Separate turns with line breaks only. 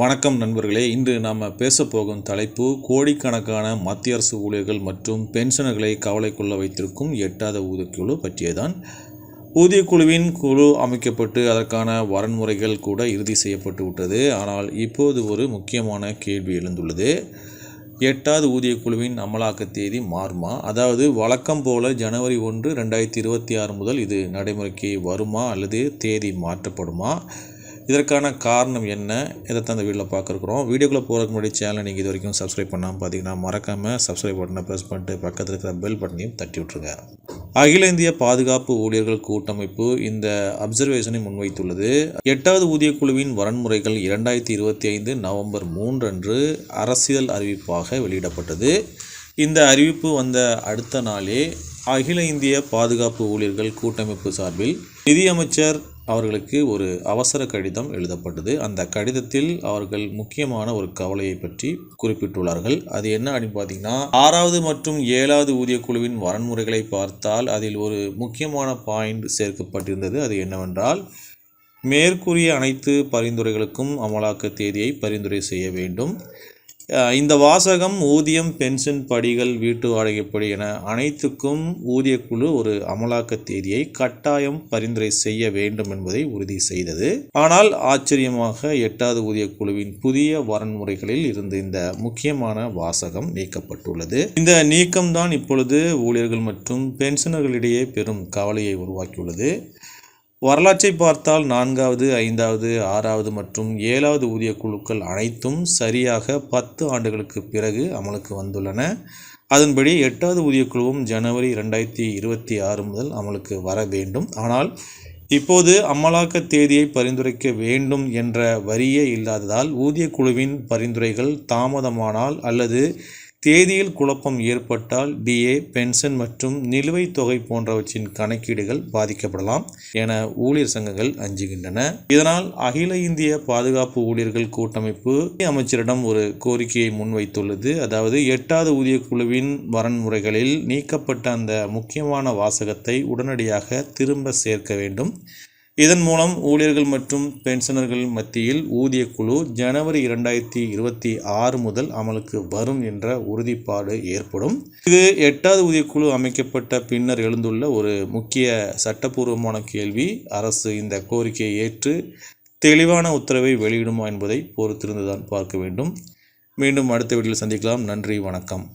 வணக்கம் நண்பர்களே இன்று நாம் பேச போகும் தலைப்பு கோடிக்கணக்கான மத்திய அரசு ஊழியர்கள் மற்றும் பென்ஷனர்களை கொள்ள வைத்திருக்கும் எட்டாத ஊதியக்குழு பற்றியதான் ஊதியக்குழுவின் குழு அமைக்கப்பட்டு அதற்கான வரன்முறைகள் கூட இறுதி செய்யப்பட்டு விட்டது ஆனால் இப்போது ஒரு முக்கியமான கேள்வி எழுந்துள்ளது எட்டாவது ஊதியக்குழுவின் அமலாக்க தேதி மாறுமா அதாவது வழக்கம் போல ஜனவரி ஒன்று ரெண்டாயிரத்தி இருபத்தி ஆறு முதல் இது நடைமுறைக்கு வருமா அல்லது தேதி மாற்றப்படுமா இதற்கான காரணம் என்ன இதை தான் இந்த வீடியோவில் பார்க்குறோம் வீடியோக்குள்ளே போகிறதுக்கு முன்னாடி சேனலை நீங்கள் இது வரைக்கும் சப்ஸ்கிரைப் பண்ணாமல் பார்த்தீங்கன்னா மறக்காமல் சப்ஸ்கிரைப் பட்டனை ப்ரெஸ் பண்ணிட்டு பக்கத்தில் இருக்கிற பெல் பட்டனையும் தட்டி விட்ருங்க அகில இந்திய பாதுகாப்பு ஊழியர்கள் கூட்டமைப்பு இந்த அப்சர்வேஷனை முன்வைத்துள்ளது எட்டாவது ஊதியக்குழுவின் வரன்முறைகள் இரண்டாயிரத்தி இருபத்தி ஐந்து நவம்பர் மூன்று அன்று அரசியல் அறிவிப்பாக வெளியிடப்பட்டது இந்த அறிவிப்பு வந்த அடுத்த நாளே அகில இந்திய பாதுகாப்பு ஊழியர்கள் கூட்டமைப்பு சார்பில் நிதியமைச்சர் அவர்களுக்கு ஒரு அவசர கடிதம் எழுதப்பட்டது அந்த கடிதத்தில் அவர்கள் முக்கியமான ஒரு கவலையை பற்றி குறிப்பிட்டுள்ளார்கள் அது என்ன அப்படின்னு பார்த்தீங்கன்னா ஆறாவது மற்றும் ஏழாவது ஊதிய குழுவின் வரன்முறைகளை பார்த்தால் அதில் ஒரு முக்கியமான பாயிண்ட் சேர்க்கப்பட்டிருந்தது அது என்னவென்றால் மேற்கூறிய அனைத்து பரிந்துரைகளுக்கும் அமலாக்க தேதியை பரிந்துரை செய்ய வேண்டும் இந்த வாசகம் ஊதியம் பென்ஷன் படிகள் வீட்டு வாடகைப்படி என அனைத்துக்கும் ஊதியக்குழு ஒரு அமலாக்க தேதியை கட்டாயம் பரிந்துரை செய்ய வேண்டும் என்பதை உறுதி செய்தது ஆனால் ஆச்சரியமாக எட்டாவது ஊதியக்குழுவின் புதிய வரன்முறைகளில் இருந்து இந்த முக்கியமான வாசகம் நீக்கப்பட்டுள்ளது இந்த நீக்கம்தான் இப்பொழுது ஊழியர்கள் மற்றும் பென்ஷனர்களிடையே பெரும் கவலையை உருவாக்கியுள்ளது வரலாற்றை பார்த்தால் நான்காவது ஐந்தாவது ஆறாவது மற்றும் ஏழாவது ஊதிய குழுக்கள் அனைத்தும் சரியாக பத்து ஆண்டுகளுக்கு பிறகு அமலுக்கு வந்துள்ளன அதன்படி எட்டாவது ஊதியக்குழுவும் ஜனவரி ரெண்டாயிரத்தி இருபத்தி ஆறு முதல் அமலுக்கு வர வேண்டும் ஆனால் இப்போது அமலாக்க தேதியை பரிந்துரைக்க வேண்டும் என்ற வரியே இல்லாததால் ஊதியக்குழுவின் பரிந்துரைகள் தாமதமானால் அல்லது தேதியில் குழப்பம் ஏற்பட்டால் டிஏ பென்ஷன் மற்றும் நிலுவைத் தொகை போன்றவற்றின் கணக்கீடுகள் பாதிக்கப்படலாம் என ஊழியர் சங்கங்கள் அஞ்சுகின்றன இதனால் அகில இந்திய பாதுகாப்பு ஊழியர்கள் கூட்டமைப்பு அமைச்சரிடம் ஒரு கோரிக்கையை முன்வைத்துள்ளது அதாவது எட்டாவது ஊதிய குழுவின் வரன்முறைகளில் நீக்கப்பட்ட அந்த முக்கியமான வாசகத்தை உடனடியாக திரும்ப சேர்க்க வேண்டும் இதன் மூலம் ஊழியர்கள் மற்றும் பென்ஷனர்கள் மத்தியில் ஊதிய குழு ஜனவரி இரண்டாயிரத்தி இருபத்தி ஆறு முதல் அமலுக்கு வரும் என்ற உறுதிப்பாடு ஏற்படும் இது எட்டாவது ஊதியக்குழு அமைக்கப்பட்ட பின்னர் எழுந்துள்ள ஒரு முக்கிய சட்டப்பூர்வமான கேள்வி அரசு இந்த கோரிக்கையை ஏற்று தெளிவான உத்தரவை வெளியிடுமா என்பதை பொறுத்திருந்துதான் பார்க்க வேண்டும் மீண்டும் அடுத்த வீட்டில் சந்திக்கலாம் நன்றி வணக்கம்